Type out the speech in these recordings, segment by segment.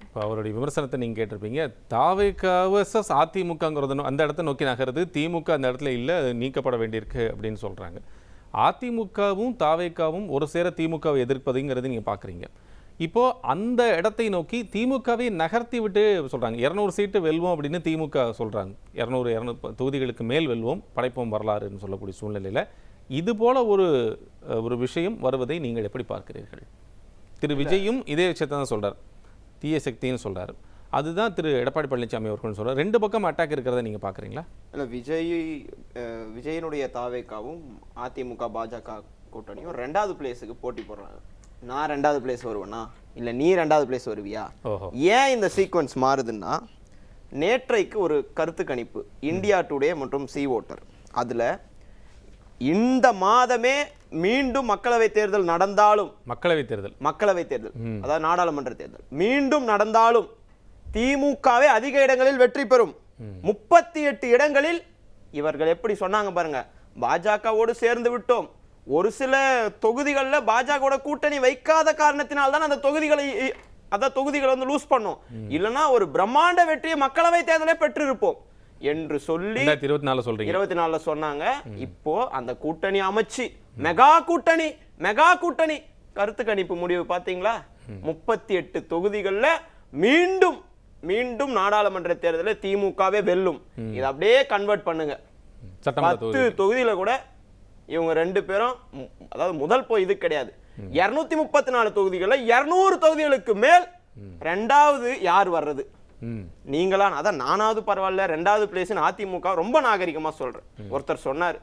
இப்போ அவருடைய விமர்சனத்தை நீங்கள் கேட்டிருப்பீங்க. தாவேக அதிமுகங்கிறது நோ- அந்த இடத்த நோக்கி நகருது. திமுக அந்த இடத்துல இல்லை அது நீக்கப்பட வேண்டியிருக்கு அப்படின்னு சொல்கிறாங்க அதிமுகவும் தாவேக்காவும் ஒரு சேர திமுகவை எதிர்ப்பதுங்கிறது நீங்கள் பார்க்குறீங்க இப்போ அந்த இடத்தை நோக்கி திமுகவை நகர்த்தி விட்டு சொல்கிறாங்க இரநூறு சீட்டு வெல்வோம் அப்படின்னு திமுக சொல்கிறாங்க இரநூறு இரநூறு தொகுதிகளுக்கு மேல் வெல்வோம் படைப்போம் வரலாறுன்னு சொல்லக்கூடிய சூழ்நிலையில் இது போல ஒரு ஒரு விஷயம் வருவதை நீங்கள் எப்படி பார்க்கிறீர்கள்? திரு விஜயும் இதே விஷயத்தை தான் சொல்கிறார் தீய சக்தின்னு சொல்றாரு. அதுதான் திரு எடப்பாடி பழனிசாமி அவர்கள் சொல்றாரு. ரெண்டு பக்கம் அட்டாக் இருக்கிறத நீங்க பார்க்குறீங்களா இல்ல விஜய் விஜயனுடைய தாவேக்காவும் அதிமுக பாஜக கூட்டணியும் ரெண்டாவது பிளேஸுக்கு போட்டி போடுறாங்க. நான் ரெண்டாவது பிளேஸ் வருவேனா? இல்ல நீ ரெண்டாவது பிளேஸ் வருவியா? ஏன் இந்த சீக்வன்ஸ் மாறுதுன்னா நேற்றைக்கு ஒரு கருத்து கணிப்பு இந்தியா டுடே மற்றும் சி ஓட்டர் அதுல இந்த மாதமே மீண்டும் மக்களவை தேர்தல் நடந்தாலும் மக்களவை தேர்தல். மக்களவை தேர்தல் அதாவது நாடாளுமன்ற தேர்தல் மீண்டும் நடந்தாலும் திமுகவே அதிக இடங்களில் வெற்றி பெறும். முப்பத்தி எட்டு இடங்களில் இவர்கள் எப்படி சொன்னாங்க பாருங்க பாஜகவோடு சேர்ந்து விட்டோம். ஒரு சில தொகுதிகளில் பாஜகவோட கூட்டணி வைக்காத காரணத்தினால் தான் அந்த தொகுதிகளை இ- அத தொகுதிகளை வந்து லூஸ் பண்ணோம். இல்லைன்னா ஒரு பிரம்மாண்ட வெற்றியை மக்களவை தேர்தலை பெற்றிருப்போம். என்று சொல்லி இருபத்தி நாலு சொல்றீங்க. இருபத்தி நாலுல சொன்னாங்க. இப்போ அந்த கூட்டணி அமைச்சு மெகா கூட்டணி மெகா கூட்டணி. கருத்து கணிப்பு முடிவு பாத்தீங்களா முப்பத்தி எட்டு தொகுதிகள்ல மீண்டும் மீண்டும் நாடாளுமன்ற தேர்தலில் திமுகவே வெல்லும். இதை அப்படியே கன்வெர்ட் பண்ணுங்க. பத்து தொகுதி தொகுதியில கூட இவங்க ரெண்டு பேரும் அதாவது முதல் போய் இது கிடையாது. இருநூத்தி முப்பத்தி நாலு தொகுதிகள்ல இருநூறு தொகுதிகளுக்கு மேல் ரெண்டாவது யார் வர்றது? நீங்களா அதான் நானாவது பரவாயில்ல ரெண்டாவது பிளேஸ்னு அதிமுக ரொம்ப நாகரிகமா சொல்றேன் ஒருத்தர் சொன்னாரு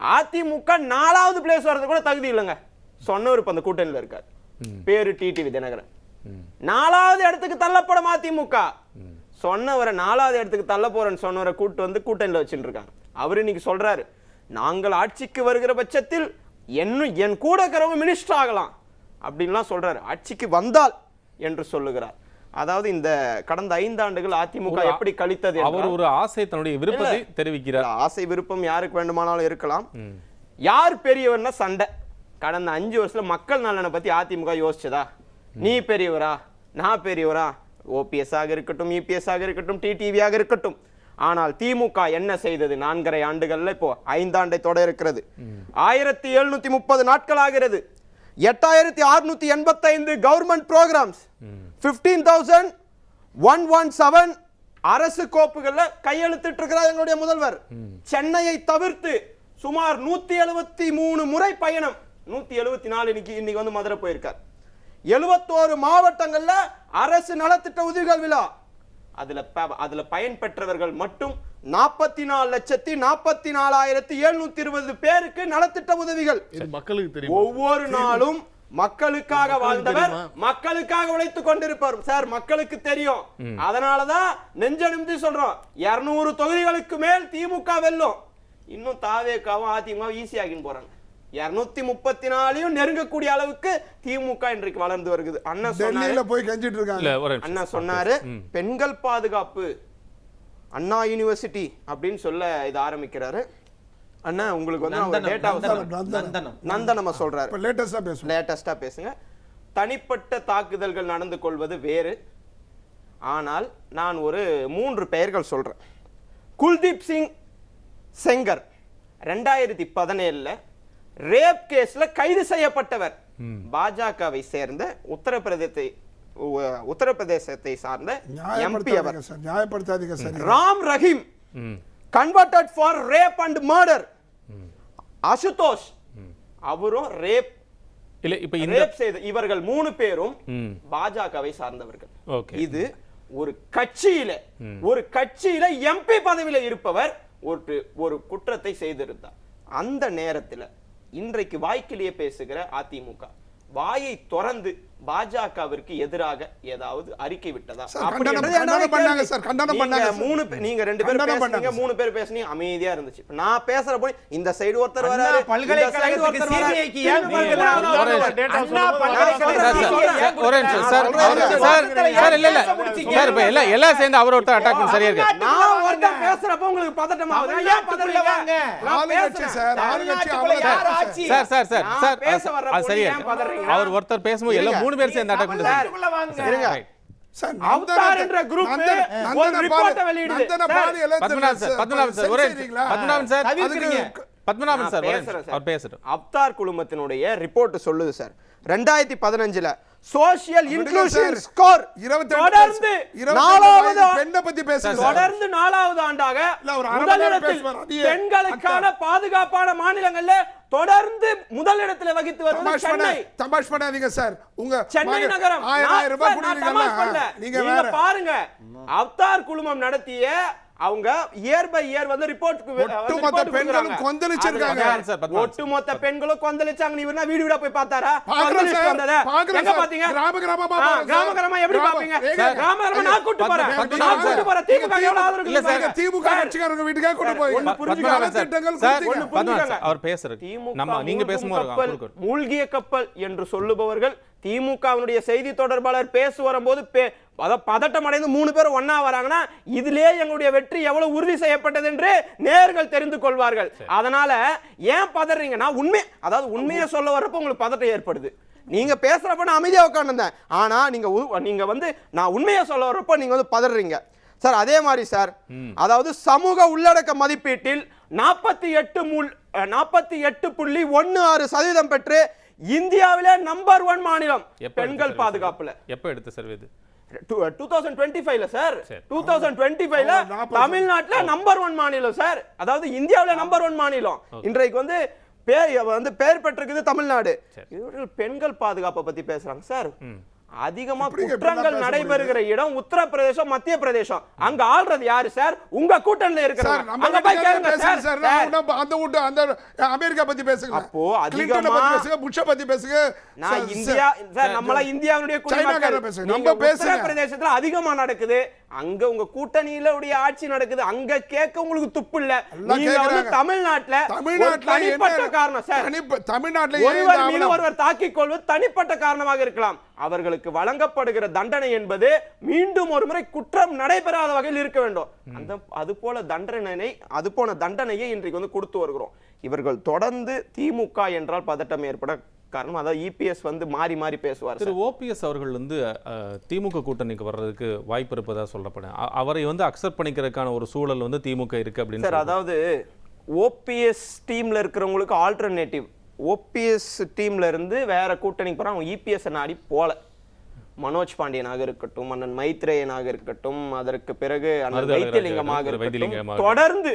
அதிமுக நாலாவது பிளேஸ் வர்றது கூட தகுதி இல்லைங்க. சொன்னவர் இப்ப அந்த கூட்டணியில இருக்காரு. பேரு டிடிவி தினகரன் நாலாவது இடத்துக்கு தள்ளப்படும் அதிமுக. சொன்னவரை நாலாவது இடத்துக்கு தள்ள போறேன்னு சொன்னவரை கூட்டு வந்து கூட்டணியில வச்சுட்டு இருக்காங்க அவரு இன்னைக்கு சொல்றாரு நாங்கள் ஆட்சிக்கு வருகிற பட்சத்தில் என்ன என் கூட இருக்கிறவங்க மினிஸ்டர் ஆகலாம். அப்படின்லாம் சொல்றாரு. ஆட்சிக்கு வந்தால் என்று சொல்லுகிறார். அதாவது இந்த கடந்த ஐந்தாண்டுகள் அதிமுக எப்படி கழித்தது அவர் ஒரு ஆசை தன்னுடைய விருப்பத்தை தெரிவிக்கிறார். ஆசை விருப்பம் யாருக்கு வேண்டுமானாலும் இருக்கலாம். யார் பெரியவர்னா சண்டை. கடந்த அஞ்சு வருஷத்துல மக்கள் நலனை பத்தி அதிமுக யோசிச்சதா? நீ பெரியவரா? நான் பெரியவரா? ஓபிஎஸ் ஆக இருக்கட்டும் இபிஎஸ் ஆக இருக்கட்டும் டிடிவி ஆக இருக்கட்டும். ஆனால் திமுக என்ன செய்தது? நான்கரை ஆண்டுகள்ல இப்போ ஐந்தாண்டை தொட இருக்கிறது. ஆயிரத்தி எழுநூத்தி முப்பது நாட்கள் ஆகிறது. எட்டாயிரத்தி அறுநூத்தி எண்பத்தைந்து government programs fifteen thousand one one seven அரசு கோப்புகள்ல கையெழுத்திட்டு இருக்கிறார் எங்களுடைய முதல்வர். சென்னையை தவிர்த்து சுமார் நூத்தி எழுபத்தி மூணு முறை பயணம். நூத்தி எழுபத்தி நாலு இன்னைக்கு இன்னைக்கு வந்து மதுரை போயிருக்கார். எழுபத்தோரு மாவட்டங்கள்ல அரசு நலத்திட்ட உதவிகள் விழா. அதுல அதுல பயன் பெற்றவர்கள் மட்டும் நாற்பத்தி நாலு லட்சத்தி நாற்பத்தி நாலாயிரத்தி எழுநூத்தி இருபது பேருக்கு நலத்திட்ட உதவிகள். இது மக்களுக்கு தெரியும்? ஒவ்வொரு நாளும் மக்களுக்காக வாழ்ந்தவர்? மக்களுக்காக உழைத்துக் கொண்டிருப்பார் சார் மக்களுக்கு தெரியும். அதனாலதான் நெஞ்ச நிமித்தி சொல்றோம். இருநூறு தொகுதிகளுக்கு மேல் திமுக வெல்லும். இன்னும் தாவேக்காவும் அதிமுக ஈஸி ஆகின்னு போறாங்க. இருநூத்தி முப்பத்தி நாலையும் நெருங்கக்கூடிய அளவுக்கு திமுக இன்றைக்கு வளர்ந்து வருகிறது அண்ணன் சொன்னாரு. போய் கெஞ்சிட்டு இருக்காங்க. அண்ணா சொன்னாரு பெண்கள் பாதுகாப்பு அண்ணா யூனிவர்சிட்டி அப்படின்னு சொல்ல இது ஆரம்பிக்கிறாரு. அண்ணா உங்களுக்கு வந்து நந்தனம், டேட்டா நந்தனம், நந்தனம். நந்தனம. சொல்றாரு. இப்ப லேட்டஸ்டா பேசுவோம். லேட்டஸ்டா பேசுங்க. தனிப்பட்ட தாக்குதல்கள் நடந்து கொள்வது வேறு. ஆனால் நான் ஒரு மூன்று பெயர்கள் சொல்றேன். குல்தீப் சிங் செங்கர் ரெண்டாயிரத்தி பதினேழுல ரேப் கேஸ்ல கைது செய்யப்பட்டவர். பாஜகவை சேர்ந்த உத்தரப்பிரதேசத்தை உத்தரப்பிரதேசத்தை சார்ந்த MP our. Ram Rahim. Converted for rape and murder Ashutosh அவரும் ரேப் இல்ல இப்ப ரேப் செய்த இவர்கள் மூணு பேரும் பாஜகவை சார்ந்தவர்கள். இது ஒரு கட்சியில ஒரு கட்சியில எம்பி பதவியில இருப்பவர் ஒரு ஒரு குற்றத்தை செய்திருந்தார். அந்த நேரத்துல இன்றைக்கு வாய்க்கிலேயே பேசுகிற அதிமுக வாயை திறந்து பாஜகவிற்கு எதிராக ஏதாவது அறிக்கை விட்டதா? பண்ணாங்க. சார், கண்டனம் நீங்க பண்ணாங்க சார். மூணு பே- நீங்க ரெண்டு பேசுனீங்க பண்ணாங்க மூணு பேர் பேசுனீங்க அமைதியா இருந்துச்சு. நான் பேசுற போய் இந்த சைடு ஒருத்தர் வராரு ஒருத்தர் எல்லாம் சேர்ந்து அவர் ஒருத்தர் அட்டாக் சரியா இருக்கு. நான் பேசுறப்ப உங்களுக்கு பதட்டம் ஏன் பதறீங்க. சார் சரியா? அவர் ஒருத்தர் பேசும்போது எல்லாம். மூணு பேர் சேர்ந்து அட்டாக் பண்ணுறாங்க பத்மநாபன் சார் பத்மநாபன் சார் ஒரே பத்மநாபன் சார் பேசுறேன். அவர் பேசட்டும். அப்தார் குழுமத்தினுடைய ரிப்போர்ட் சொல்லுது சார். ரெண்டாயிரத்தி பதினஞ்சுல சோசியல் சார். ஸ்கோர் இருபத்தி தொடர்ந்து நாலாவது பெண்ணை பத்தி பேசுங்க. தொடர்ந்து நாலாவது ஆண்டாக முதலிடத்தில்? பெண்களுக்கான பாதுகாப்பான மாநிலங்கள்ல தொடர்ந்து முதலிடத்துல வகித்து வருவது சென்னை. தமாஷ் பண்ணாதீங்க சார். உங்க சென்னை நகரம். ஆயிரம் ரூபாய் நீங்க பாருங்க. அவ்தார் குழுமம் நடத்திய அவங்க இயர் பை இயர் வந்து ரிப்போர்ட் ஒட்டுமொத்த பெண்களும் கொந்தளிச்சிருக்காங்க. ஒட்டுமொத்த பெண்களும் கொந்தளிச்சாங்க வேணா வீடு வீடா போய் பார்த்தாரா எங்க. பாத்தீங்க கிராம கிராமமா கிராம. கிராமமா எப்படி பாப்பீங்க கிராம கிராமமா நான் கூட்டு போறேன் நான் கூட்டு. போறேன் திமுக எவ்வளவு ஆதரவு இல்ல சார். திமுக கட்சிக்காரங்க வீட்டுக்கே கொண்டு போய் ஒண்ணு புரிஞ்சுக்கோங்க. திட்டங்கள் சார் பத்மநாபன் புரிஞ்சுக்கோங்க. அவர் திமுக நம்ம நீங்க பேசும்போது. மூழ்கிய கப்பல் என்று சொல்லுபவர்கள் திமுகவினுடைய செய்தி தொடர்பாளர் பேச வரும்போது பதட்டம் அடைந்து மூணு பேர் ஒண்ணா வராங்கன்னா இதிலே எங்களுடைய வெற்றி எவ்வளவு உறுதி செய்யப்பட்டது என்று நேர்கள் தெரிந்து கொள்வார்கள். அதனால ஏன் பதறீங்க நான் உண்மை அதாவது உண்மையை சொல்ல வரப்ப உங்களுக்கு பதட்டம் ஏற்படுது. நீங்க பேசுறப்ப நான் அமைதியா உட்காந்துருந்தேன் ஆனா நீங்க நீங்க வந்து நான் உண்மையை சொல்ல வரப்ப நீங்க வந்து பதறீங்க. சார் அதே மாதிரி சார் அதாவது சமூக உள்ளடக்க மதிப்பீட்டில் நாற்பத்தி எட்டு முள் நாற்பத்தி எட்டு புள்ளி ஒன்னு ஆறு சதவீதம் பெற்று இந்தியாவிலே நம்பர் ஒன் மாநிலம். பெண்கள் பாதுகாப்புல? எப்ப எடுத்த சர்வே இது? டூ தௌசண்ட் டுவெண்ட்டி ஃபைவ்ல சார். டூ தௌசண்ட் டுவெண்ட்டி ஃபைவ்ல. தமிழ்நாட்டுல நம்பர் ஒன் மாநிலம் சார் அதாவது இந்தியாவுல நம்பர் ஒன் மாநிலம். இன்றைக்கு வந்து பேர் வந்து பேர் பெற்றிருக்குது தமிழ்நாடு. பெண்கள் பாதுகாப்பை பத்தி பேசுறாங்க சார் அதிகமா குற்றங்கள் நடைபெறுகிற இடம் உத்தரப்பிரதேசம் மத்திய பிரதேசம் அங்க ஆள்றது யாரு சார்? உங்க கூட்டணியில உன்ன அந்த வீட்டு அந்த அமெரிக்கா பத்தி பேசுங்க. அப்போ அதிகமா- பேசுங்க புஷ்ஷ பத்தி பேசுங்க. நான் இந்தியா சார் நம்மள இந்தியாவுடைய குடிமக்கள் நம்ம பேசுங்க. உத்தரப்பிரதேசத்துல அதிகமா நடக்குது. அங்க உங்க கூட்டணியில உடைய ஆட்சி நடக்குது. அங்க கேட்க உங்களுக்கு துப்பு இல்ல. நீங்க வந்து. தமிழ்நாட்டுல தனிப்பட்ட காரணம் சார். தமிழ்நாட்டுல ஒருவர் மீது? ஒருவர் தாக்கிக் கொள்வது தனிப்பட்ட காரணமாக இருக்கலாம். அவர்களுக்கு வழங்கப்படுகிற தண்டனை என்பது மீண்டும் ஒரு முறை குற்றம் நடைபெறாத வகையில் இருக்க வேண்டும். அந்த அது போல தண்டனை அது போன தண்டனையை இன்றைக்கு வந்து கொடுத்து வருகிறோம். இவர்கள் தொடர்ந்து திமுக என்றால் பதட்டம் ஏற்பட காரணம் அதாவது இபிஎஸ் வந்து மாறி மாறி பேசுவார் திரு ஓபிஎஸ் அவர்கள் வந்து திமுக கூட்டணிக்கு வர்றதுக்கு வாய்ப்பு இருப்பதா சொல்லப்படும். அவரை வந்து அக்செப்ட் பண்ணிக்கிறதுக்கான ஒரு சூழல் வந்து திமுக இருக்கு அப்படின்னு சார். அதாவது ஓபிஎஸ் டீம்ல இருக்கிறவங்களுக்கு ஆல்டர்னேட்டிவ் ஓபிஎஸ் டீம்ல இருந்து வேற கூட்டணிக்கு போறாங்க அவங்க இபிஎஸ் நாடி போல. மனோஜ் பாண்டியனாக இருக்கட்டும் அண்ணன் மைத்ரேயனாக இருக்கட்டும் அதற்கு பிறகு அண்ணன் வைத்தியலிங்கமாக இருக்கட்டும். தொடர்ந்து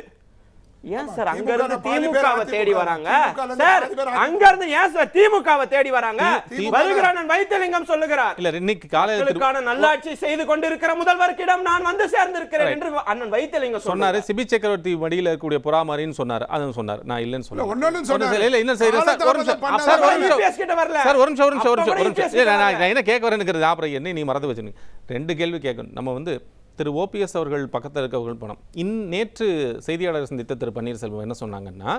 ஏன் சார்? அங்க இருந்து திமுகவை தேடி வராங்க. சார் அங்க இருந்து ஏன் சார் திமுகவை தேடி வராங்க? திமுக வருகிற அண்ணன் வைத்தியலிங்கம் சொல்லுகிறார். இல்ல இன்னைக்கு காலையில திரு- மக்களுக்கான நல்லாட்சி செய்து கொண்டிருக்கிற முதல்வருக்கிடம் நான் வந்து சேர்ந்திருக்கிறேன் என்று அண்ணன் வைத்தியலிங்கம் சொன்னாரு. சிபி சக்கரவர்த்தி மடியில இருக்கக்கூடிய புறாமாரின்னு சொன்னாரு. அதுவும் சொன்னாரு. நான் இல்லைன்னு இல்ல, ஒண்ணு சொன்னாரு. இல்ல இன்னும் செய்யறேன். சார் ஒரு நிமிஷம். சார் ஒரு நிமிஷம். கிட்ட வரல. சார் ஒரு நிமிஷம் ஒரு நிமிஷம் ஒரு நிமிஷம். இல்ல நான் என்ன கேட்க வரேன்னு அப்புறம் என்ன நீ மறந்து வச்சுங்க ரெண்டு கேள்வி கேட்கணும். நம்ம வந்து திரு ஓபிஎஸ் அவர்கள் பக்கத்தில் இருக்கவர்கள் பணம். இன் நேற்று செய்தியாளர் சந்தித்த திரு பன்னீர்செல்வம் என்ன சொன்னாங்கன்னா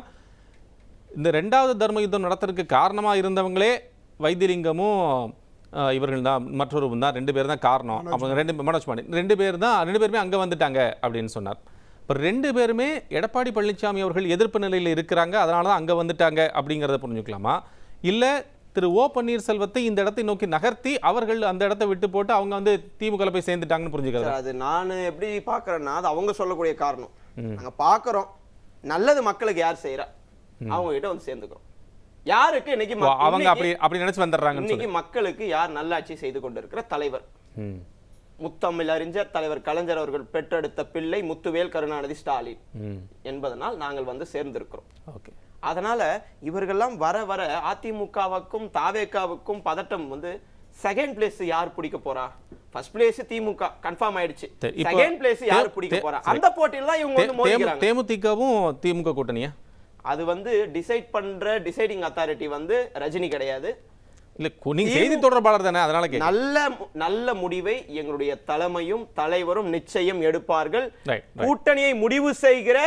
இந்த ரெண்டாவது தர்ம யுத்தம் நடத்துறதுக்கு காரணமா இருந்தவங்களே வைத்தியலிங்கமும் இவர்கள் தான் மற்றொருவரும் தான் ரெண்டு பேர் தான் காரணம். அவங்க ரெண்டு மனோஜ் பாண்டி ரெண்டு பேர் தான் ரெண்டு பேருமே அங்க வந்துட்டாங்க அப்படின்னு சொன்னார். இப்போ ரெண்டு பேருமே எடப்பாடி பழனிசாமி அவர்கள் எதிர்ப்பு நிலையில் இருக்கிறாங்க அதனால தான் அங்கே வந்துட்டாங்க அப்படிங்கிறத புரிஞ்சுக்கலாமா? இல்லை திரு ஓ பன்னீர்செல்வத்தை இந்த இடத்தை நோக்கி நகர்த்தி அவர்கள் அந்த இடத்தை விட்டு போட்டு அவங்க வந்து திமுக போய் சேர்ந்துட்டாங்கன்னு புரிஞ்சுக்கிறதா? அது நான் எப்படி பார்க்கறேன்னா அது அவங்க சொல்லக்கூடிய காரணம். நாங்க பார்க்கறோம். நல்லது மக்களுக்கு யார் செய்யறா அவங்க கிட்ட வந்து சேர்ந்துக்கிறோம். யாருக்கு இன்னைக்கு அவங்க அப்படி அப்படி நினைச்சு வந்துடுறாங்கன்னு இன்னைக்கு மக்களுக்கு யார் நல்லாட்சி செய்து கொண்டிருக்கிற தலைவர்? முத்தமிழ் அறிஞர் தலைவர் கலைஞர் அவர்கள் பெற்றெடுத்த பிள்ளை முத்துவேல் கருணாநிதி ஸ்டாலின் என்பதனால் நாங்கள் வந்து சேர்ந்திருக்கிறோம். ஓகே. அதனால இவர்கள்லாம் வர வர அதிமுகவுக்கும் தாவேக்காவுக்கும் பதட்டம் வந்து செகண்ட் பிளேஸ் யார் பிடிக்க போறா? ஃபர்ஸ்ட் பிளேஸ் திமுக கன்ஃபார்ம் ஆயிடுச்சு. செகண்ட் பிளேஸ் யார் பிடிக்க போறா. அந்த போட்டியில தான் இவங்க வந்து மோதிக்கிறாங்க. தேமுதிகவும் திமுக கூட்டணியா? அது வந்து டிசைட் பண்ற டிசைடிங் அத்தாரிட்டி வந்து ரஜினி கிடையாது. இல்ல நீங்க செய்தி தொடர்பாளர் தானே அதனால நல்ல நல்ல முடிவை எங்களுடைய தலைமையும் தலைவரும் நிச்சயம் எடுப்பார்கள். கூட்டணியை முடிவு செய்கிற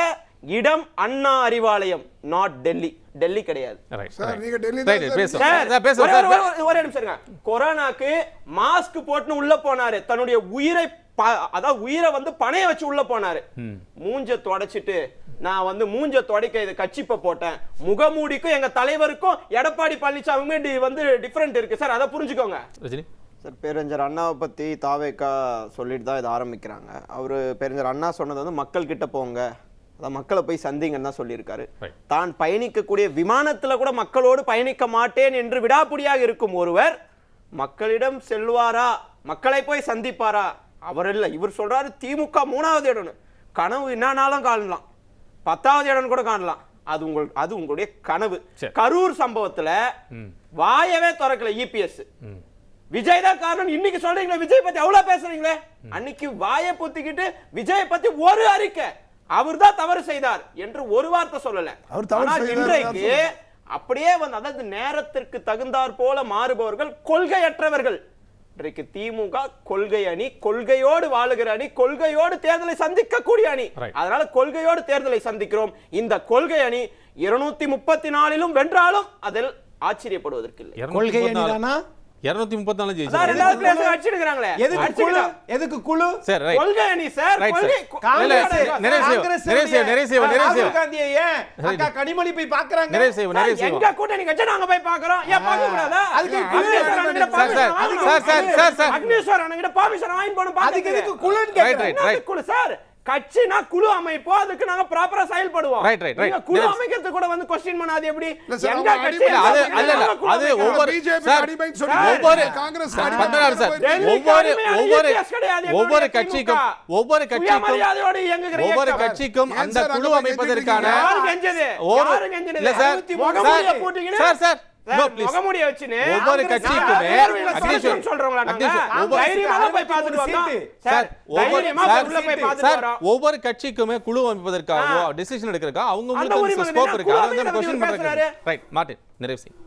இடம் அண்ணா அறிவாலயம் நாட் டெல்லி. டெல்லி கிடையாது. ஒரே- நிமிஷம். கொரோனாக்கு மாஸ்க் போட்டுன்னு உள்ள போனாரு. தன்னுடைய உயிரை ப- அதாவது உயிரை வந்து பணைய வச்சு உள்ள போனாரு. மூஞ்ச தொடச்சிட்டு நான் வந்து மூஞ்ச துடைக்க இது கச்சிப்ப போட்டேன். முகமூடிக்கும் எங்க தலைவருக்கும் எடப்பாடி பழனிசாமி வந்து டிஃபரெண்ட் இருக்கு. சார் அதை புரிஞ்சுக்கோங்க. சார் பேரறிஞர் அண்ணாவை பற்றி தாவேக்கா சொல்லிட்டு தான் இதை ஆரம்பிக்கிறாங்க. அவர் பேரறிஞர் அண்ணா சொன்னது வந்து மக்கள் கிட்ட போங்க. அதான் மக்களை போய் சந்திங்கன்னு தான் சொல்லியிருக்காரு. தான் பயணிக்கக்கூடிய விமானத்துல கூட மக்களோடு பயணிக்க மாட்டேன் என்று விடாப்பிடியாக இருக்கும் ஒருவர் மக்களிடம் செல்வாரா? மக்களை போய் சந்திப்பாரா? அவர் இல்லை. இவர் சொல்றாரு திமுக மூணாவது இடம்னு. கனவு என்னன்னாலும் காணலாம். பத்தாவது இடம் கூட காணலாம். அது உங்கள் அது உங்களுடைய கனவு. கரூர் சம்பவத்துல வாயவே திறக்கல இபிஎஸ் ம். விஜய் தான் காரணம். இன்னைக்கு சொல்றீங்களே விஜய் பத்தி அவ்வளவு பேசுறீங்களே? அன்னைக்கு வாயை பொத்திக்கிட்டு விஜய் பத்தி ஒரு அறிக்கை. அவர் தான் தவறு செய்தார் என்று ஒரு வார்த்தை சொல்லல. அவர் தவறு ஆனால் செய்தார் இன்றைக்கு அப்படியே வந்து அதாவது நேரத்திற்கு தகுந்தாற் போல மாறுபவர்கள் கொள்கையற்றவர்கள். இன்றைக்கு திமுக கொள்கை அணி கொள்கையோடு வாழுகிற அணி கொள்கையோடு தேர்தலை சந்திக்கக்கூடிய அணி. அதனால கொள்கையோடு தேர்தலை சந்திக்கிறோம். இந்த கொள்கை அணி இருநூத்தி முப்பத்தி நாலிலும் வென்றாலும் அதில் ஆச்சரியப்படுவதற்கில்லை கொள்கை அணிதானா? இருநூத்தி முப்பத்தி நாலு ஜெயிச்சு. எதுக்கு குழு குழு சரி ரைட் கொள்கை அணி சார் கனிமொழி போய் பாக்குறாங்க நிறைய செய்வோம் நிறைய செய்வோம் எங்க கூட்டணி கட்சி நாங்க போய் பார்க்கறோம். ஏன் பார்க்க கூடாதா? அதுக்கு sir, sir. Sir, sir. Agneeswaran அண்ணன்கிட்ட permission வாங்கிட்டு போகணும் அதுக்கு. எதுக்கு. என்னது குழு சார் கட்சினா குழு அமைப்போம் அதுக்கு நாங்க ப்ராப்பரா செயல்படுவோம் right, right. நீங்க குழு. அமைக்கிறது கூட வந்து கொஸ்டின் பண்ணாது எப்படி எங்க கட்சி அது- அல்ல, இல்ல, அது? ஒவ்வொரு- பிஜேபி சார், சொல்லி ஒவ்வொரு- காங்கிரஸ் அடிமை சார், ஒவ்வொரு ஒவ்வொரு ஒவ்வொரு. கட்சிக்கும் ஒவ்வொரு கட்சிக்கும் ஒவ்வொரு. கட்சிக்கும் அந்த குழு அமைப்பதற்கான யாரு கெஞ்சது? யாரு கெஞ்சினது? இல்ல சார் சார் சார் முகமூடியை வச்சுன்னு ஒவ்வொரு கட்சிக்குமே சொல்றவங்களா ஒவ்வொரு கட்சிக்குமே குழு அமைப்பதற்காகவோ டிசிஷன் எடுக்கிறதுக்கா அவங்க ஸ்கோப்? இருக்கு. அதை வந்து கொஸ்டின் பண்றாங்க. ரைட் மார்ட்டின் நிறைவு செய்யும்